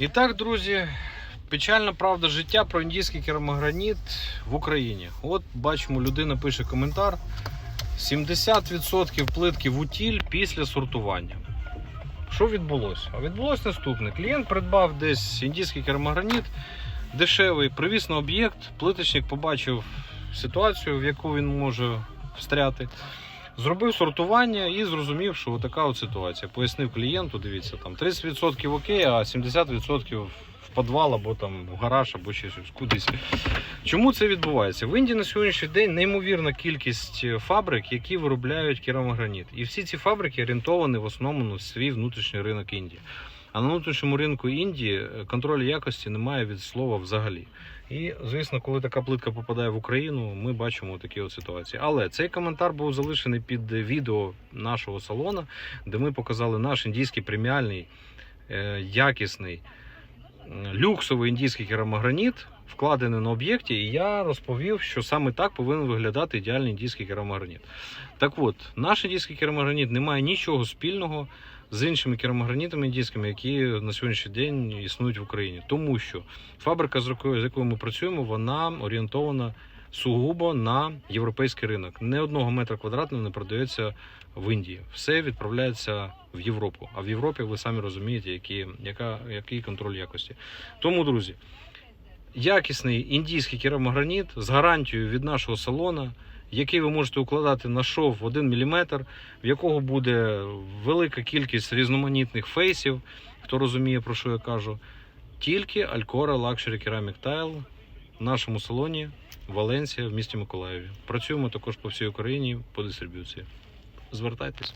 І так, друзі, печальна правда життя про індійський керамограніт в Україні. От бачимо, людина пише коментар: 70% плитки в утіль після сортування. Що відбулося? А відбулося наступне: клієнт придбав десь індійський керамограніт, дешевий, привіз на об'єкт. Плиточник побачив ситуацію, в яку він може встряти. Зробив сортування і зрозумів, що така от ситуація. Пояснив клієнту, дивіться, там 30% окей, а 70% в підвал або там в гараж, або ще щось кудись. Чому це відбувається? В Індії на сьогоднішній день неймовірна кількість е, фабрик, які виробляють керамограніт. І всі ці фабрики орієнтовані в основному на свій внутрішній ринок Індії. А на внутрішньому ринку Індії е, контролю якості немає від слова взагалі. І, звісно, коли така плитка попадає в Україну, ми бачимо такі от ситуації. Але цей коментар був залишений під відео нашого салону, де ми показали наш індійський преміальний, е, якісний, люксовий індійський керамограніт, вкладений на об'єкті, і я розповів, що саме так повинен виглядати ідеальний індійський керамограніт. Так от, наш індійський керамограніт не має нічого спільного з іншими керамогранітами індійськими, які на сьогоднішній день існують в Україні. Тому що фабрика, з якою, ми працюємо, вона орієнтована сугубо на європейський ринок. Не одного метра квадратного не продається в Індії. Все відправляється в Європу. А в Європі ви самі розумієте, які, яка, який контроль якості. Тому, друзі, якісний індійський керамограніт з гарантією від нашого салона, який ви можете укладати на шов 1 мм, в якого буде велика кількість різноманітних фейсів, хто розуміє, про що я кажу. Тільки Alcora Luxury Ceramic Tile в нашому салоні Валенсія в місті Миколаєві. Працюємо також по всій Україні по дистриб'юції. Звертайтесь.